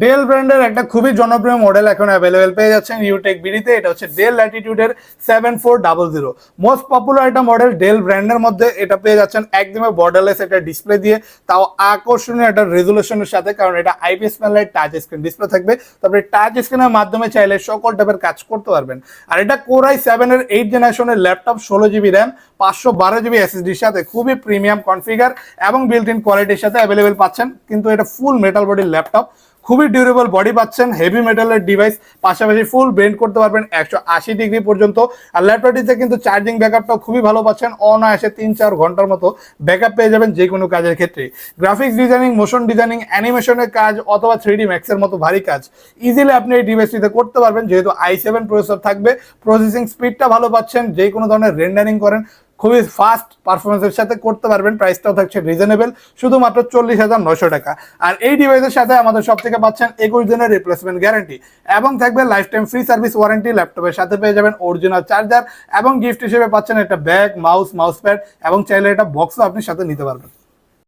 Del ব্র্যান্ডের একটা খুবই জনপ্রিয় মডেল এখন অ্যাভেলেবেল পেয়ে যাচ্ছেন ইউটেক বিডিতে এটা হচ্ছে Dell ল্যাটিটিউডের seven four double zero most popular একটা মডেল ডেল ব্র্যান্ডের মধ্যে এটা পেয়ে যাচ্ছেন একদমই বর্ডারলেস একটা ডিসপ্লে দিয়ে। তাও আকর্ষণীয় একটা রেজুলেশনের সাথে, কারণ এটা আইপিএস প্যানেলের টাচ স্ক্রিন ডিসপ্লে থাকবে। তারপরে টাচ স্ক্রিনের মাধ্যমে চাইলে সকল টাইপের কাজ করতে পারবেন। আর এটা কোরাই সেভেনের এইট জেনারেশনের ল্যাপটপ ষোলো জিবি র্যাম পাঁচশো বারো জিবি এসএসডির সাথে খুবই প্রিমিয়াম কনফিগার এবং বিল্ট ইন কোয়ালিটির সাথে অ্যাভেলেবেল পাচ্ছেন। কিন্তু এটা ফুল মেটাল বডির ল্যাপটপ খুবই ডিউরেবল বডি পাচ্ছেন হেভি মেটালের ডিভাইস পাশাপাশি ফুল বেন্ড করতে পারবেন একশো আশি ডিগ্রি পর্যন্ত। আর ল্যাপটপটিতে কিন্তু চার্জিং ব্যাকআপটাও খুবই ভালো পাচ্ছেন, অনায়াসে তিন চার ঘণ্টার মতো ব্যাকআপ পেয়ে যাবেন যে কোনো কাজের ক্ষেত্রে। গ্রাফিক্স ডিজাইনিং মোশন ডিজাইনিং অ্যানিমেশনের কাজ অথবা থ্রি ডি ম্যাক্সের মতো ভারী কাজ। ইজিলি আপনি এই ডিভাইসটিতে করতে পারবেন, যেহেতু আই সেভেন প্রসেসর থাকবে। প্রসেসিং স্পিডটা ভালো পাচ্ছেন, যে কোনো ধরনের রেন্ডারিং করেন খুবই ফাস্ট পারফরমেন্সের সাথে করতে পারবেন। প্রাইসটাও থাকছে রিজনেবল শুধুমাত্র চল্লিশ হাজার নশো টাকা। আর এই ডিভাইসের সাথে আমাদের সব থেকে পাচ্ছেন একুশ দিনের রিপ্লেসমেন্ট গ্যারান্টি এবং থাকবে lifetime free service warranty ল্যাপটপের সাথে পেয়ে যাবেন অরিজিনাল চার্জার এবং গিফট হিসেবে পাচ্ছেন একটা ব্যাগ মাউস মাউস প্যাড এবং চাইলে এটা বক্সও আপনি সাথে নিতে পারবেন।